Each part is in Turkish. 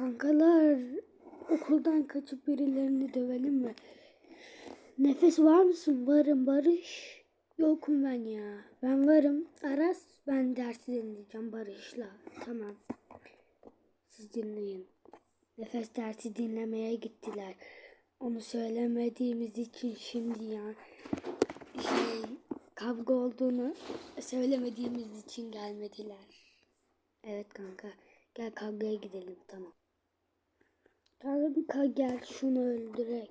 Kankalar okuldan kaçıp birilerini dövelim mi? Nefes var mısın? Varım Barış. Yokum ben ya. Ben varım. Aras ben dersi dinleyeceğim Barış'la. Tamam. Siz dinleyin. Nefes dersi dinlemeye gittiler. Onu söylemediğimiz için şimdi ya şey kavga olduğunu söylemediğimiz için gelmediler. Evet kanka. Gel kavgaya gidelim tamam. Kanka gel şunu öldürek.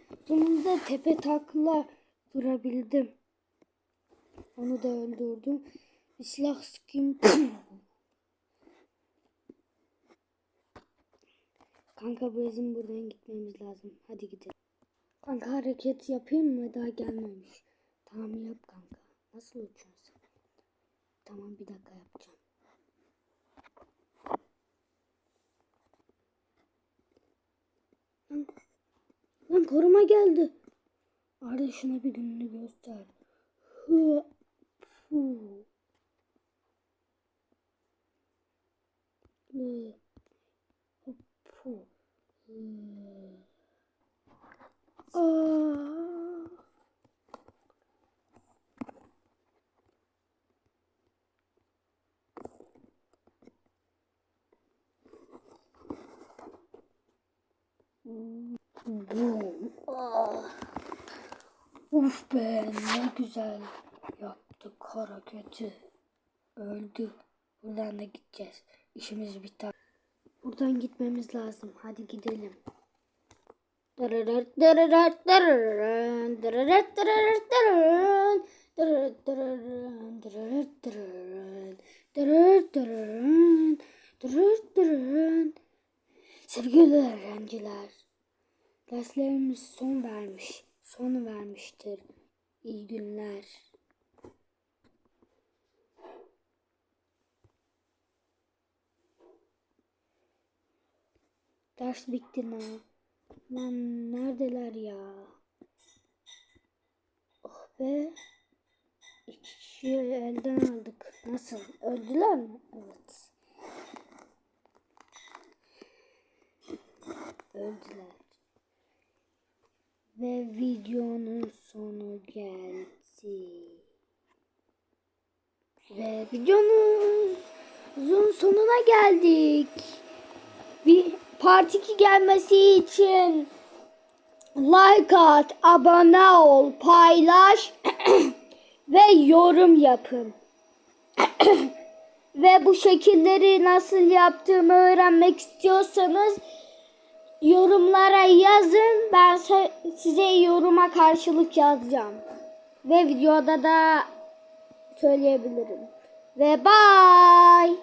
Sonunda tepe takla durabildim. Onu da öldürdüm. Bir silah sıkayım. Kanka bizim buradan gitmemiz lazım. Hadi gidelim. Kanka hareket yapayım mı? Daha gelmemiş. Tamam yap kanka. Nasıl uçuyorsun? Tamam bir dakika yapacağım. Lan, lan koruma geldi. Arda şuna bir gününü göster. Hı, fu. Hı, hop, fu. Hı. Aa. Boom. Ah. Uf be ne güzel yaptık hareketi. Öldü. Buradan da gideceğiz. İşimiz biter. Buradan gitmemiz lazım. Hadi gidelim. Sevgili öğrenciler, derslerimiz son vermiş, son vermiştir. İyi günler. Ders bitti ne? Lan neredeler ya? Oh be. İki kişiyi elden aldık. Nasıl? Öldüler mi? Evet. Öldüler. Geldi. Ve videomuzun sonuna geldik. Bir part 2 gelmesi için like at, abone ol, paylaş ve yorum yapın. ve bu şekilleri nasıl yaptığımı öğrenmek istiyorsanız yorumlara yazın. Ben size yoruma karşılık yazacağım. Ve videoda da söyleyebilirim. Ve bye.